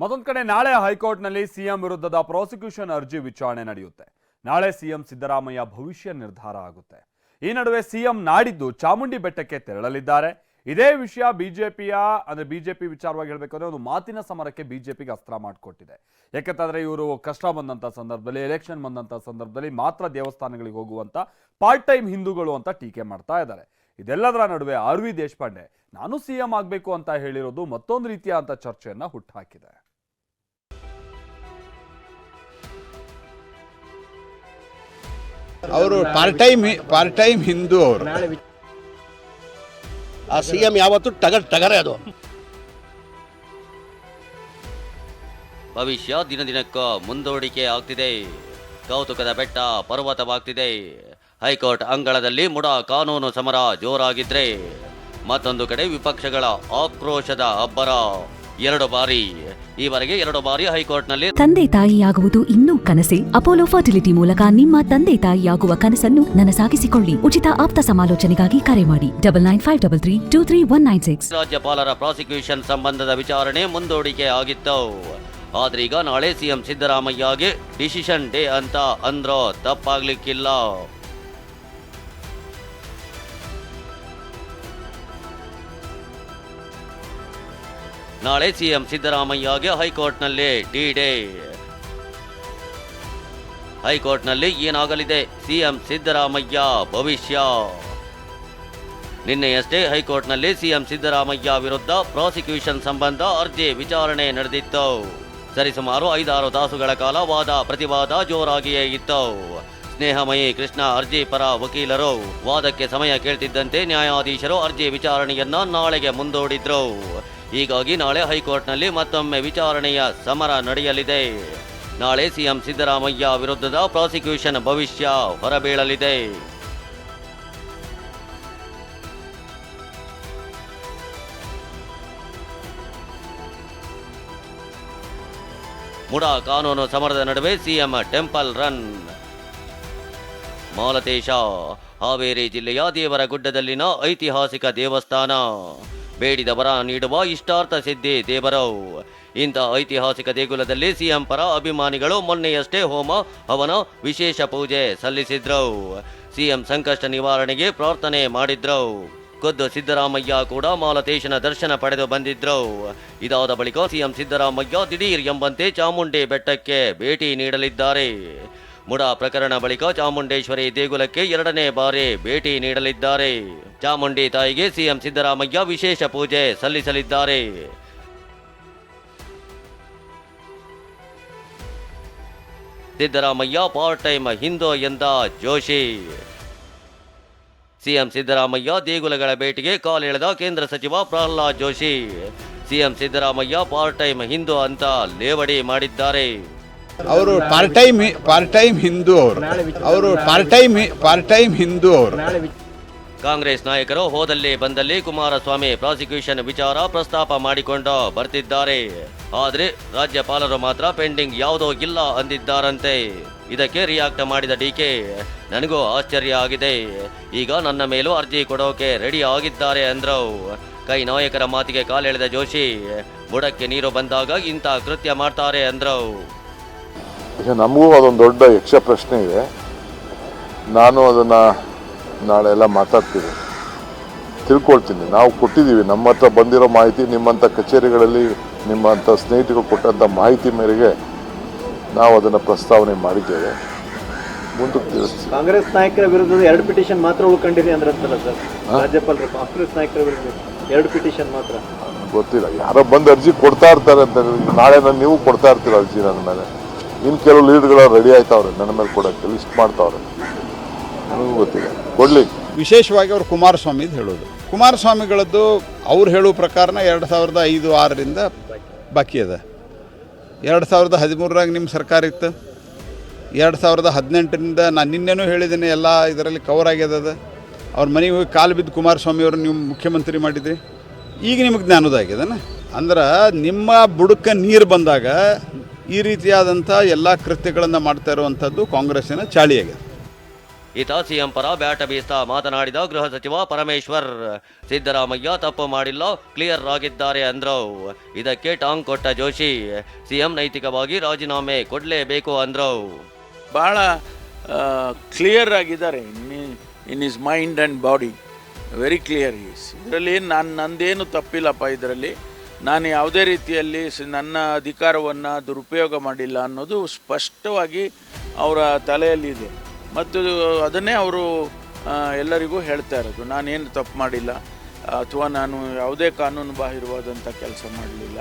ಮತ್ತೊಂದು ಕಡೆ ನಾಳೆ ಹೈಕೋರ್ಟ್ನಲ್ಲಿ ಸಿಎಂ ವಿರುದ್ಧದ ಪ್ರಾಸಿಕ್ಯೂಷನ್ ಅರ್ಜಿ ವಿಚಾರಣೆ ನಡೆಯುತ್ತೆ. ನಾಳೆ ಸಿಎಂ ಸಿದ್ದರಾಮಯ್ಯ ಭವಿಷ್ಯ ನಿರ್ಧಾರ ಆಗುತ್ತೆ. ಈ ನಡುವೆ ಸಿಎಂ ನಾಡಿದ್ದು ಚಾಮುಂಡಿ ಬೆಟ್ಟಕ್ಕೆ ತೆರಳಲಿದ್ದಾರೆ. ಇದೇ ವಿಷಯ ಬಿಜೆಪಿಯ, ಅಂದ್ರೆ ಬಿಜೆಪಿ ವಿಚಾರವಾಗಿ ಹೇಳಬೇಕು ಅಂದ್ರೆ ಒಂದು ಮಾತಿನ ಸಮರಕ್ಕೆ ಬಿಜೆಪಿಗೆ ಅಸ್ತ್ರ ಮಾಡಿಕೊಟ್ಟಿದೆ. ಯಾಕಂತಂದ್ರೆ ಇವರು ಕಷ್ಟ ಬಂದಂತ ಸಂದರ್ಭದಲ್ಲಿ, ಎಲೆಕ್ಷನ್ ಬಂದಂತ ಸಂದರ್ಭದಲ್ಲಿ ಮಾತ್ರ ದೇವಸ್ಥಾನಗಳಿಗೆ ಹೋಗುವಂತ, ಪಾರ್ಟ್ ಟೈಮ್ ಹಿಂದೂಗಳು ಅಂತ ಟೀಕೆ ಮಾಡ್ತಾ ಇದ್ದಾರೆ. ಇದೆಲ್ಲದರ ನಡುವೆ ಆರ್ ವಿ ದೇಶಪಾಂಡೆ, ನಾನು ಸಿಎಂ ಆಗಬೇಕು ಅಂತ ಹೇಳಿರೋದು ಮತ್ತೊಂದು ರೀತಿಯ ಅಂತ ಚರ್ಚೆಯನ್ನ ಹುಟ್ಟುಹಾಕಿದೆ ಅವರು part time part time Hindu ಅವರು. ಆ ಸಿ ಎಂ ಯಾವತ್ತು ಟಗರ್ ಟಗರೇ ಅದು. ಭವಿಷ್ಯ ದಿನ ದಿನಕ್ಕೂ ಮುಂದೂಡಿಕೆ ಆಗ್ತಿದೆ. ಕೌತುಕದ ಬೆಟ್ಟ ಪರ್ವತವಾಗ್ತಿದೆ. ಹೈಕೋರ್ಟ್ ಅಂಗಳದಲ್ಲಿ ಮುಡ ಕಾನೂನು ಸಮರ ಜೋರಾಗಿದ್ರೆ ಮತ್ತೊಂದು ಕಡೆ ವಿಪಕ್ಷಗಳ ಆಕ್ರೋಶದ ಅಬ್ಬರ. ಎರಡು ಬಾರಿ. ಈವರೆಗೆ ಎರಡು ಬಾರಿ ಹೈಕೋರ್ಟ್ನಲ್ಲಿ ತಂದೆ ತಾಯಿಯಾಗುವುದು ಇನ್ನೂ ಕನಸೆ. ಅಪೋಲೋ ಫರ್ಟಿಲಿಟಿ ಮೂಲಕ ನಿಮ್ಮ ತಂದೆ ತಾಯಿಯಾಗುವ ಕನಸನ್ನು ನನಸಾಗಿಸಿಕೊಳ್ಳಿ. ಉಚಿತ ಆಪ್ತ ಸಮಾಲೋಚನೆಗಾಗಿ ಕರೆ ಮಾಡಿ. Double nine five double three two three one nine six. ರಾಜ್ಯಪಾಲರ ಪ್ರಾಸಿಕ್ಯೂಷನ್ ಸಂಬಂಧದ ವಿಚಾರಣೆ ಮುಂದೂಡಿಕೆ ಆಗಿತ್ತು. ಆದ್ರೆ ಈಗ ನಾಳೆ ಸಿಎಂ ಸಿದ್ದರಾಮಯ್ಯಗೆ ಡಿಸಿಷನ್ ಡೇ ಅಂತ ಅಂದ್ರೋ ತಪ್ಪಾಗ್ಲಿಕ್ಕಿಲ್ಲ. ನಾಳೆ ಸಿಎಂ ಸಿದ್ದರಾಮಯ್ಯಗೆ ಹೈಕೋರ್ಟ್ನಲ್ಲಿ ಡಿ ಡೇ ಹೈಕೋರ್ಟ್ನಲ್ಲಿ ಏನಾಗಲಿದೆ? ಸಿಎಂ ಸಿದ್ದರಾಮಯ್ಯ ಭವಿಷ್ಯ. ನಿನ್ನೆಯಷ್ಟೇ ಹೈಕೋರ್ಟ್ನಲ್ಲಿ ಸಿಎಂ ಸಿದ್ದರಾಮಯ್ಯ ವಿರುದ್ಧ ಪ್ರಾಸಿಕ್ಯೂಷನ್ ಸಂಬಂಧ ಅರ್ಜಿ ವಿಚಾರಣೆ ನಡೆದಿತ್ತು. ಸರಿಸುಮಾರು ಐದಾರು ತಾಸುಗಳ ಕಾಲ ವಾದ ಪ್ರತಿವಾದ ಜೋರಾಗಿಯೇ ಇತ್ತು. ಸ್ನೇಹಮಯಿ ಕೃಷ್ಣ ಅರ್ಜಿ ಪರ ವಕೀಲರು ವಾದಕ್ಕೆ ಸಮಯ ಕೇಳ್ತಿದ್ದಂತೆ ನ್ಯಾಯಾಧೀಶರು ಅರ್ಜಿ ವಿಚಾರಣೆಯನ್ನ ನಾಳೆಗೆ ಮುಂದೂಡಿದ್ರು. ಹೀಗಾಗಿ ನಾಳೆ ಹೈಕೋರ್ಟ್ನಲ್ಲಿ ಮತ್ತೊಮ್ಮೆ ವಿಚಾರಣೆಯ ಸಮರ ನಡೆಯಲಿದೆ. ನಾಳೆ ಸಿಎಂ ಸಿದ್ದರಾಮಯ್ಯ ವಿರುದ್ಧದ ಪ್ರಾಸಿಕ್ಯೂಷನ್ ಭವಿಷ್ಯ ಹೊರಬೀಳಲಿದೆ. ಮುಡಾ ಕಾನೂನು ಸಮರದ ನಡುವೆ CM temple run. Malatesha, Haveri ಜಿಲ್ಲೆಯ ದೇವರಗುಡ್ಡದಲ್ಲಿನ ಐತಿಹಾಸಿಕ ದೇವಸ್ಥಾನ. ಬೇಡಿದ ವರ ನೀಡುವ ಇಷ್ಟಾರ್ಥ ಸಿದ್ಧಿ, ದೇವರು. ಇಂಥ ಐತಿಹಾಸಿಕ ದೇಗುಲದಲ್ಲಿ ಸಿಎಂ ಪರ ಅಭಿಮಾನಿಗಳು ಮೊನ್ನೆಯಷ್ಟೇ ಹೋಮ, ಹವನ, ವಿಶೇಷ ಪೂಜೆ ಸಲ್ಲಿಸಿದ್ರು. ಸಿಎಂ ಸಂಕಷ್ಟ ನಿವಾರಣೆಗೆ ಪ್ರಾರ್ಥನೆ ಮಾಡಿದ್ರು. ಖುದ್ದು ಸಿದ್ದರಾಮಯ್ಯ ಕೂಡ ಮಾಲತೇಶನ ದರ್ಶನ ಪಡೆದು ಬಂದಿದ್ರು. ಇದಾದ ಬಳಿಕ ಸಿಎಂ ಸಿದ್ದರಾಮಯ್ಯ ದಿಢೀರ್ ಎಂಬಂತೆ ಚಾಮುಂಡಿ ಬೆಟ್ಟಕ್ಕೆ ಭೇಟಿ ನೀಡಲಿದ್ದಾರೆ. ಮುಡಾ ಪ್ರಕರಣ ಬಳಿಕ ಚಾಮುಂಡೇಶ್ವರಿ ದೇಗುಲಕ್ಕೆ ಎರಡನೇ ಬಾರಿ ಭೇಟಿ ನೀಡಲಿದ್ದಾರೆ. ಚಾಮುಂಡಿ ತಾಯಿಗೆ ಸಿಎಂ ಸಿದ್ದರಾಮಯ್ಯ ವಿಶೇಷ ಪೂಜೆ ಸಲ್ಲಿಸಲಿದ್ದಾರೆ. ಸಿದ್ದರಾಮಯ್ಯ ಪಾರ್ಟ್ ಟೈಮ್ ಹಿಂದೂ ಎಂದ ಜೋಶಿ. ಸಿಎಂ ಸಿದ್ದರಾಮಯ್ಯ ದೇಗುಲಗಳ ಭೇಟಿಗೆ ಕಾಲೆಳೆದ ಕೇಂದ್ರ ಸಚಿವ Pralhad Joshi. CM Siddaramaiah part time Hindu ಅಂತ ಲೇವಡಿ ಮಾಡಿದ್ದಾರೆ. ಅವರು part time part time Hindu ಅವರು. ಅವರು part time part time Hindu ಅವರು. ಕಾಂಗ್ರೆಸ್ ನಾಯಕರು ಹೋದಲ್ಲಿ ಬಂದಲ್ಲಿ ಕುಮಾರಸ್ವಾಮಿ ಪ್ರಾಸಿಕ್ಯೂಷನ್ ವಿಚಾರ ಪ್ರಸ್ತಾಪ ಮಾಡಿಕೊಂಡು ಬರ್ತಿದ್ದಾರೆ. ಆದರೆ ರಾಜ್ಯಪಾಲರು ಮಾತ್ರ ಪೆಂಡಿಂಗ್ ಯಾವುದೋ ಇಲ್ಲ ಅಂದಿದ್ದಾರಂತೆ. ಇದಕ್ಕೆ ರಿಯಾಕ್ಟ್ ಮಾಡಿದ ಡಿಕೆ ನನಗೂ ಆಶ್ಚರ್ಯ ಆಗಿದೆ. ಈಗ ನನ್ನ ಮೇಲೂ ಅರ್ಜಿ ಕೊಡೋಕೆ ರೆಡಿ ಆಗಿದ್ದಾರೆ ಅಂದ್ರು. ಕೈ ನಾಯಕರ ಮಾತಿಗೆ ಕಾಲೆಳೆದ ಜೋಶಿ, ಬುಡಕ್ಕೆ ನೀರು ಬಂದಾಗ ಇಂಥ ಕೃತ್ಯ ಮಾಡ್ತಾರೆ ಅಂದ್ರು. ಈಗ ನಮಗೂ ಅದೊಂದು ದೊಡ್ಡ ಯಕ್ಷ ಪ್ರಶ್ನೆ ಇದೆ. ನಾನು ಅದನ್ನು ನಾಳೆ ಎಲ್ಲ ಮಾತಾಡ್ತೀನಿ. ತಿಳ್ಕೊಳ್ತೀನಿ. ನಾವು ಕೊಟ್ಟಿದ್ದೀವಿ. ನಮ್ಮ ಹತ್ರ ಬಂದಿರೋ ಮಾಹಿತಿ ನಿಮ್ಮಂಥ ಕಚೇರಿಗಳಲ್ಲಿ ನಿಮ್ಮಂಥ ಸ್ನೇಹಿತರು ಕೊಟ್ಟಂಥ ಮಾಹಿತಿ ಮೇರೆಗೆ ನಾವು ಅದನ್ನು ಪ್ರಸ್ತಾವನೆ ಮಾಡಿದ್ದೇವೆ. ಮುಂದಕ್ಕೆ ತಿಳಿಸ್ತೀವಿ ಕಾಂಗ್ರೆಸ್ ನಾಯಕರ ವಿರುದ್ಧ ಎರಡು ಪಿಟಿಷನ್ ಮಾತ್ರ ಉಳ್ಕೊಂಡಿದೆ ಅಂದ್ರತ್ತಲ್ಲ ಸರ್? ರಾಜ್ಯಪಾಲರು ಕಾಂಗ್ರೆಸ್ ನಾಯಕರ ವಿರುದ್ಧ ಎರಡು ಪಿಟಿಷನ್ ಮಾತ್ರ. ಗೊತ್ತಿಲ್ಲ. ಯಾರೋ ಬಂದು ಅರ್ಜಿ ಕೊಡ್ತಾ ಇರ್ತಾರೆ ಅಂತ. ನಾಳೆ ನಾನು ನೀವು ಕೊಡ್ತಾ ಇರ್ತೀರ ಅರ್ಜಿ ನನ್ನ ಮೇಲೆ? ಇನ್ನು ಕೆಲವು ಲೀಡ್ಗಳು ರೆಡಿ ಆಯ್ತಾವ್ರೆ, ನನ್ನ ಮೇಲೆ ಕೊಡೋಕ್ಕೆ ಲಿಸ್ಟ್ ಮಾಡ್ತಾವ್ರೆ. ನನಗೂ ಗೊತ್ತಿಲ್ಲ. ಕೊಡ್ಲಿ. ವಿಶೇಷವಾಗಿ ಅವರು ಕುಮಾರಸ್ವಾಮಿದು ಹೇಳೋದು. ಕುಮಾರಸ್ವಾಮಿಗಳದ್ದು ಅವ್ರು ಹೇಳೋ ಪ್ರಕಾರನ ಎರಡು ಸಾವಿರದ ಐದು, ಆರರಿಂದ ಬಾಕಿ ಅದ. ಎರಡು ಸಾವಿರದ ಹದಿಮೂರರಾಗ ನಿಮ್ಮ ಸರ್ಕಾರ ಇತ್ತು. ಎರಡು ಸಾವಿರದ ಹದಿನೆಂಟರಿಂದ ನಾನು ನಿನ್ನೆನೂ ಹೇಳಿದ್ದೀನಿ, ಎಲ್ಲ ಇದರಲ್ಲಿ ಕವರ್ ಆಗ್ಯದ. ಅವ್ರ ಮನೆಗೆ ಹೋಗಿ ಕಾಲು ಬಿದ್ದು ಕುಮಾರಸ್ವಾಮಿ ಅವರು ನೀವು ಮುಖ್ಯಮಂತ್ರಿ ಮಾಡಿದ್ರಿ. ಈಗ ನಿಮಗೆ ಜ್ಞಾನದಾಗ್ಯದನ ಅಂದ್ರೆ ನಿಮ್ಮ ಬುಡಕ್ಕೆ ನೀರು ಬಂದಾಗ ಈ ರೀತಿಯಾದಂಥ ಎಲ್ಲ ಕೃತ್ಯಗಳನ್ನು ಮಾಡ್ತಾ ಇರುವಂಥದ್ದು ಕಾಂಗ್ರೆಸ್ಸಿನ ಚಾಳಿಯಾಗಿದೆ. ಈತ ಸಿಎಂ ಪರ ಬ್ಯಾಟ ಬೀಸ್ತಾ ಮಾತನಾಡಿದ ಗೃಹ ಸಚಿವ ಪರಮೇಶ್ವರ್. ಸಿದ್ದರಾಮಯ್ಯ ತಪ್ಪು ಮಾಡಿಲ್ಲ ಕ್ಲಿಯರ್ ಆಗಿದ್ದಾರೆ ಅಂದ್ರು. ಇದಕ್ಕೆ ಟಾಂಗ್ ಕೊಟ್ಟ ಜೋಶಿ. ಸಿಎಂ ನೈತಿಕವಾಗಿ ರಾಜೀನಾಮೆ ಕೊಡಲೇಬೇಕು ಅಂದ್ರು. ಬಹಳ ಕ್ಲಿಯರ್ ಆಗಿದ್ದಾರೆ in his mind and body. Very clear is ಇದರಲ್ಲಿ ನಾನು ನಂದೇನು ತಪ್ಪಿಲ್ಲಪ್ಪ ಇದರಲ್ಲಿ. ನಾನು ಯಾವುದೇ ರೀತಿಯಲ್ಲಿ ನನ್ನ ಅಧಿಕಾರವನ್ನು ದುರುಪಯೋಗ ಮಾಡಿಲ್ಲ ಅನ್ನೋದು ಸ್ಪಷ್ಟವಾಗಿ ಅವರ ತಲೆಯಲ್ಲಿದೆ ಮತ್ತು ಅದನ್ನೇ ಅವರು ಎಲ್ಲರಿಗೂ ಹೇಳ್ತಾ ಇರೋದು. ನಾನೇನು ತಪ್ಪು ಮಾಡಿಲ್ಲ, ಅಥವಾ ನಾನು ಯಾವುದೇ ಕಾನೂನು ಬಾಹಿರವಾದಂಥ ಕೆಲಸ ಮಾಡಲಿಲ್ಲ.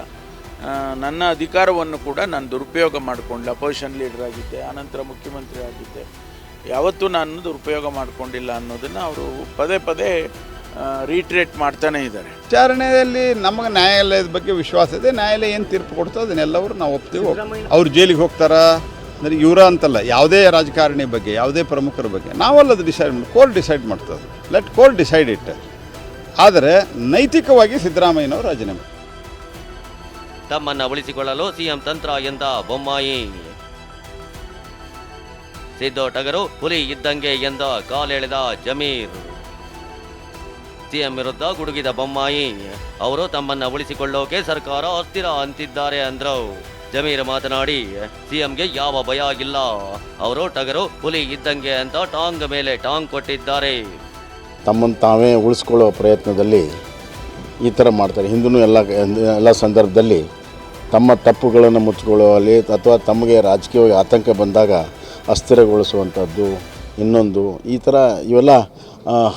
ನನ್ನ ಅಧಿಕಾರವನ್ನು ಕೂಡ ನಾನು ದುರುಪಯೋಗ ಮಾಡಿಕೊಂಡೆ ಅಪೋಸಿಷನ್ ಲೀಡರ್ ಆಗಿದ್ದೆ, ಆನಂತರ ಮುಖ್ಯಮಂತ್ರಿ ಆಗಿದ್ದೆ. ಯಾವತ್ತೂ ನಾನು ದುರುಪಯೋಗ ಮಾಡಿಕೊಂಡಿಲ್ಲ ಅನ್ನೋದನ್ನು ಅವರು ಪದೇ ಪದೇ ರೀಟ್ರೇಟ್ ಮಾಡ್ತಾನೆ ಇದ್ದಾರೆ. ವಿಚಾರಣೆಯಲ್ಲಿ ನಮಗೆ ನ್ಯಾಯಾಲಯದ ಬಗ್ಗೆ ವಿಶ್ವಾಸ ಇದೆ. ನ್ಯಾಯಾಲಯ ಏನು ತೀರ್ಪು ಕೊಡ್ತೋ ಅದನ್ನೆಲ್ಲವರು ನಾವು ಒಪ್ತೀವಿ. ಅವ್ರು ಜೈಲಿಗೆ ಹೋಗ್ತಾರಾ? ಅಂದರೆ ಇವರ ಅಂತಲ್ಲ ಯಾವುದೇ ರಾಜಕಾರಣಿ ಬಗ್ಗೆ ಯಾವುದೇ ಪ್ರಮುಖರ ಬಗ್ಗೆ ನಾವಲ್ಲದು ಡಿಸೈಡ್ ಮಾಡಿ ಕೋರ್ಟ್ ಡಿಸೈಡ್ ಮಾಡ್ತದೆ ಲೆಟ್ ಕೋರ್ಟ್ ಡಿಸೈಡ್ ಇಟ್ ಆದರೆ ನೈತಿಕವಾಗಿ ಸಿದ್ದರಾಮಯ್ಯನವರು ರಾಜೀನಾಮೆ. ತಮ್ಮನ್ನು ಉಳಿಸಿಕೊಳ್ಳಲು ಸಿಎಂ ತಂತ್ರ ಎಂದ ಬೊಮ್ಮಾಯಿ. ಸಿದ್ದು ಟಗರು ಹುಲಿ ಇದ್ದಂಗೆ ಎಂದ ಕಾಲೆಳೆದ ಜಮೀರ್. ಸಿಎಂ ವಿರುದ್ಧ ಗುಡುಗಿದ ಬೊಮ್ಮಾಯಿ. ಅವರು ತಮ್ಮನ್ನ ಉಳಿಸಿಕೊಳ್ಳೋಕೆ ಸರ್ಕಾರ ಅಸ್ಥಿರ ಅಂತಿದ್ದಾರೆ ಅಂದ್ರು. ಜಮೀರ್ ಮಾತನಾಡಿ, ಸಿಎಂಗೆ ಯಾವ ಭಯ ಇಲ್ಲ. ಅವರು ಟಗರು ಹುಲಿ ಇದ್ದಂಗೆ ಅಂತ ಟಾಂಗ್ ಮೇಲೆ ಟಾಂಗ್ ಕೊಟ್ಟಿದ್ದಾರೆ. ತಮ್ಮನ್ನು ತಾವೇ ಉಳಿಸ್ಕೊಳ್ಳೋ ಪ್ರಯತ್ನದಲ್ಲಿ ಈ ಥರ ಮಾಡ್ತಾರೆ. ಹಿಂದೂ ಎಲ್ಲ ಎಲ್ಲ ಸಂದರ್ಭದಲ್ಲಿ ತಮ್ಮ ತಪ್ಪುಗಳನ್ನು ಮುಚ್ಚಿಕೊಳ್ಳುವಲ್ಲಿ ಅಥವಾ ತಮಗೆ ರಾಜಕೀಯವಾಗಿ ಆತಂಕ ಬಂದಾಗ ಅಸ್ಥಿರಗೊಳಿಸುವಂಥದ್ದು ಇನ್ನೊಂದು. ಈ ಥರ ಇವೆಲ್ಲ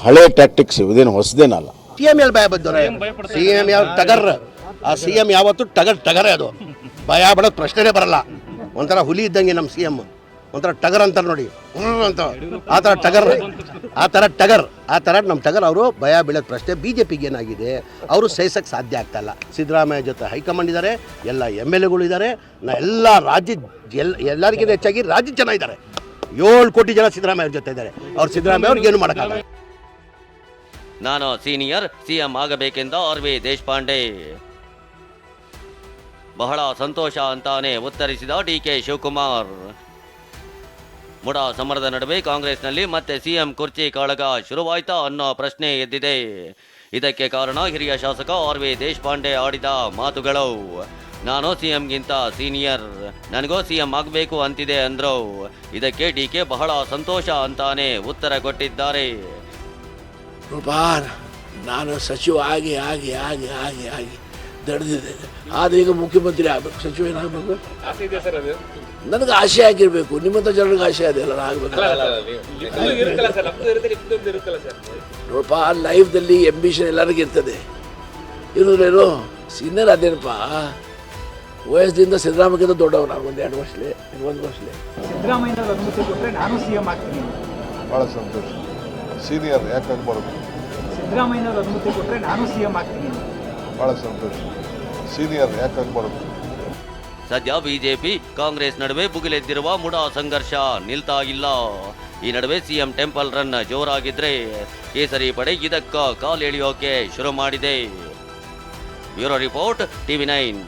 ಹಳೆ ಟ್ಯಾಕ್ಟಿಕ್ಸ್ ಇದೇನು ಹೊಸದೇನಲ್ಲ. ಸಿ ಎಂ ಎಲ್ಲಿ ಭಯ ಬದ್ದವ್ರೆ ಸಿ ಎಂ ಯಾವ ಟಗರ್? ಆ ಸಿ ಎಂ ಯಾವತ್ತು ಟಗರ್ ಟಗರೇ ಅದು. ಭಯ ಬಿಡೋದು ಪ್ರಶ್ನೆನೇ ಬರಲ್ಲ. ಒಂಥರ ಹುಲಿ ಇದ್ದಂಗೆ ನಮ್ಮ ಸಿ ಎಂ ಒಂಥರ ಟಗರ್ ಅಂತಾರೆ ನೋಡಿ. ಅಂತ. ಆ ಥರ ಟಗರ್. ಆ ಥರ ಟಗರ್. ಆ ಥರ ನಮ್ಮ ಟಗರ್ ಅವರು ಭಯ ಬೀಳೋದು ಪ್ರಶ್ನೆ. ಬಿ ಜೆ ಪಿಗೆ ಏನಾಗಿದೆ? ಅವರು ಸಹಿಸೋಕ್ಕೆ ಸಾಧ್ಯ ಆಗ್ತಾ ಇಲ್ಲ. ಸಿದ್ದರಾಮಯ್ಯ ಜೊತೆ ಹೈಕಮಾಂಡ್ ಇದ್ದಾರೆ. ಎಲ್ಲ ಎಂ ಎಲ್ ಎಗಳು ಇದ್ದಾರೆ. ನಾ ಎಲ್ಲ ರಾಜ್ಯ ಎಲ್ಲ ಎಲ್ಲರಿಗಿಂತ ಹೆಚ್ಚಾಗಿ ರಾಜ್ಯ ಜನ ಇದ್ದಾರೆ. ಏಳು ಕೋಟಿ ಜನ ಸಿದ್ದರಾಮಯ್ಯ ಜೊತೆ ಇದ್ದಾರೆ. ಅವ್ರು ಸಿದ್ದರಾಮಯ್ಯ ಅವ್ರಿಗೆ ಏನು ಮಾಡೋಕ್ಕಾಗಲ್ಲ. ನಾನು ಸೀನಿಯರ್ ಸಿಎಂ ಆಗಬೇಕೆಂದ ಆರ್ ವಿ ದೇಶಪಾಂಡೆ. ಬಹಳ ಸಂತೋಷ ಅಂತಾನೆ ಉತ್ತರಿಸಿದ ಡಿ ಕೆ ಶಿವಕುಮಾರ್. ಮುಡ ಸಮರದ ನಡುವೆ ಕಾಂಗ್ರೆಸ್ನಲ್ಲಿ ಮತ್ತೆ ಸಿಎಂ ಕುರ್ಚಿ ಕಾಳಗ ಶುರುವಾಯ್ತಾ ಅನ್ನೋ ಪ್ರಶ್ನೆ ಎದ್ದಿದೆ. ಇದಕ್ಕೆ ಕಾರಣ ಹಿರಿಯ ಶಾಸಕ ಆರ್ ವಿ ದೇಶಪಾಂಡೆ ಆಡಿದ ಮಾತುಗಳು. ನಾನು ಸಿ ಸಿಎಂಗಿಂತ ಸೀನಿಯರ್. ನನಗೂ ಸಿಎಂ ಆಗಬೇಕು ಅಂತಿದೆ ಅಂದ್ರು. ಇದಕ್ಕೆ ಡಿ ಕೆ ಬಹಳ ಸಂತೋಷ ಅಂತಾನೆ ಉತ್ತರ ಕೊಟ್ಟಿದ್ದಾರೆ. ರೂಪಾ ನಾನು ಸಚಿವ ಆಗಿ ಆಗಿ ಆಗಿ ಆಗಿ ಆಗಿ ದಡ್ದಿದೆ ಆದ್ರೆ ಈಗ ಮುಖ್ಯಮಂತ್ರಿ ಆಗಬೇಕು ಸಚಿವ ಏನಾಗಬೇಕು ನನಗೆ ಆಸೆ ಆಗಿರಬೇಕು. ನಿಮ್ಮಂತ ಜನರಿಗೆ ಆಸೆ ಅದೆಲ್ಲ ಆಗಬೇಕು. ನೋಡಪ್ಪ ಲೈಫ್ದಲ್ಲಿ ಎಂಬಿಷನ್ ಎಲ್ಲರಿಗೂ ಇರ್ತದೆ ಇರೋದ್ರೇನು? ಸೀನಿಯರ್ ಅದೇನಪ್ಪ? ವಯಸ್ಸಿನಿಂದ ಸಿದ್ದರಾಮಯ್ಯಕ್ಕಿಂತ ದೊಡ್ಡವ ನಾನು ಒಂದು ಎರಡು ವರ್ಷಲೇ ಒಂದು ವರ್ಷಲೇ. ಸಿದ್ದರಾಮಯ್ಯ ನಾನು ಸಿ ಎಂ ಆಗ್ತೀನಿ. ಭಾಳ ಸಂತೋಷ. ಸೀನಿಯರ್ ಯಾಕಾಗಬಾರ್ದು ಸಿದ್ದರಾಮಯ್ಯನವ್ರ ಅನುಮತಿ ಕೊಟ್ಟರೆ ನಾನು ಸಿ ಎಂ ಆಗ್ತೀನಿ. ಭಾಳ ಸಂತೋಷ. ಸೀನಿಯರ್ ಯಾಕಾಗಬಾರ್ದು ಸದ್ಯ ಬಿಜೆಪಿ ಕಾಂಗ್ರೆಸ್ ನಡುವೆ ಭುಗಿಲೆದ್ದಿರುವ ಮುಡಾ ಸಂಘರ್ಷ ನಿಲ್ತಾ ಇಲ್ಲ. ಈ ನಡುವೆ ಸಿಎಂ ಟೆಂಪಲ್ ರನ್ ಜೋರಾಗಿದ್ರೆ ಕೇಸರಿ ಪಡೆ ಇದಕ್ಕ ಕಾಲೆಳೆಯೋಕೆ ಶುರು ಮಾಡಿದೆ. Bureau report TV nine.